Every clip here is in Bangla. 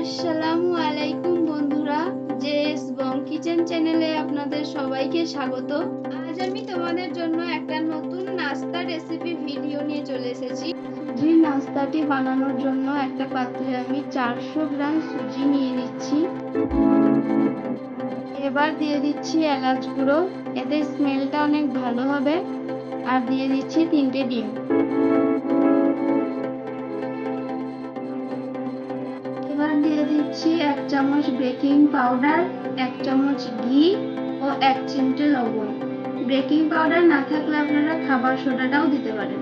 আসসালামু আলাইকুম বন্ধুরা জেস বং কিচেন চ্যানেলে আপনাদের সবাইকে স্বাগত। আজ আমি তোমাদের জন্য একটা নতুন নাস্তা রেসিপি ভিডিও নিয়ে চলে এসেছি। সুজির নাস্তাটি বানানোর জন্য একটা পাত্রে আমি চারশো গ্রাম সুজি নিয়ে নিচ্ছি। এবার দিয়ে দিচ্ছি এলাচ গুঁড়ো, এতে স্মেলটা অনেক ভালো হবে। আর দিয়ে দিচ্ছি তিনটে ডিম। চামচ বেকিং পাউডার, এক চামচ ঘি ও এক চিমটে লবণ। বেকিং পাউডার না থাকলে আপনারা খাবার সোডাটাও দিতে পারেন।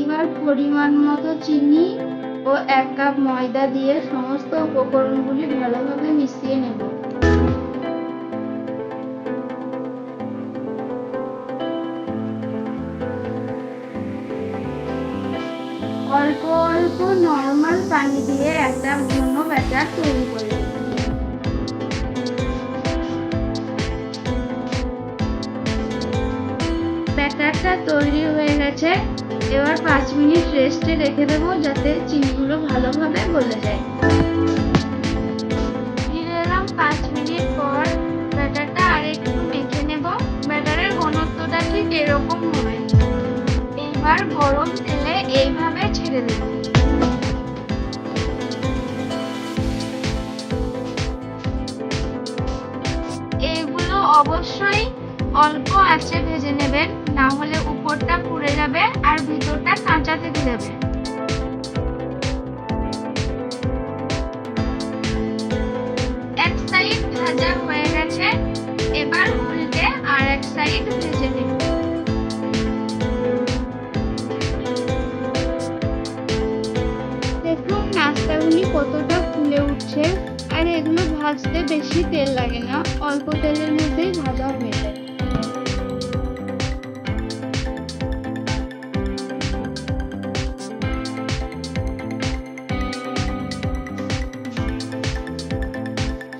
এবার পরিমাণ মতো চিনি ও এক কাপ ময়দা দিয়ে সমস্ত উপকরণগুলি ভালোভাবে মিশিয়ে নেব। অল্প অল্প নর্মাল পানি দিয়ে একটা ব্যাটার তৈরি। ব্যাটারটা তৈরি হয়ে গেছে। এবার পাঁচ মিনিট রেস্টে রেখে দেবো যাতে চিনিগুলো ভালোভাবে গলে যায়। এলাম পাঁচ মিনিট পর। ব্যাটারটা আরেকটু মেখে নেব। ব্যাটারের ঘনত্বটা ঠিক এরকম হবে। এইবার গরম তেলে এইভাবে ছেড়ে দেব। অবশ্যই অল্প আঁচে ভেজে নেবেন না হলে উপরটা পুড়ে যাবে আর ভিতরটা কাঁচা থেকে যাবে। এক সাইড ভাজা হয়ে গেছে, এবার উল্টে আর এক সাইড ভেজে নেব। দেখুন, নাস্তাগুলি কতটা ফুলে উঠছে। আর এগুলো ভাজতে বেশি তেল লাগে না, অল্প তেলের মধ্যেই ভাজা হয়ে যায়।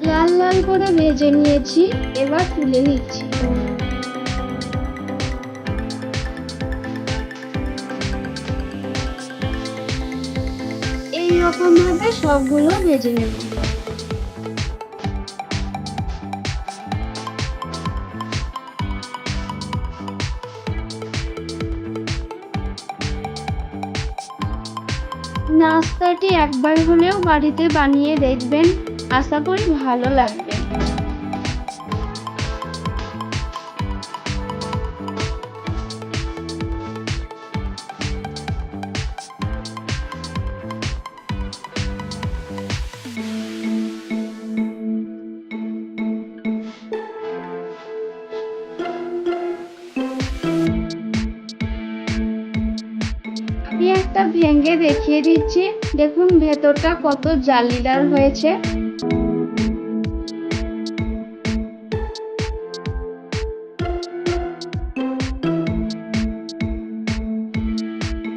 লাল লাল করে ভেজে নিয়েছি, এবার তুলে নিচ্ছি। এই রকম ভাবে সবগুলো ভেজে নেব। নাস্তাটি একবার হলেও বাড়িতে বানিয়ে দেখবেন। আশা করি ভালো লাগবে। ভেঙে দেখিয়ে দিচ্ছি। দেখুন ভেতরটা কত জালিদার হয়েছে।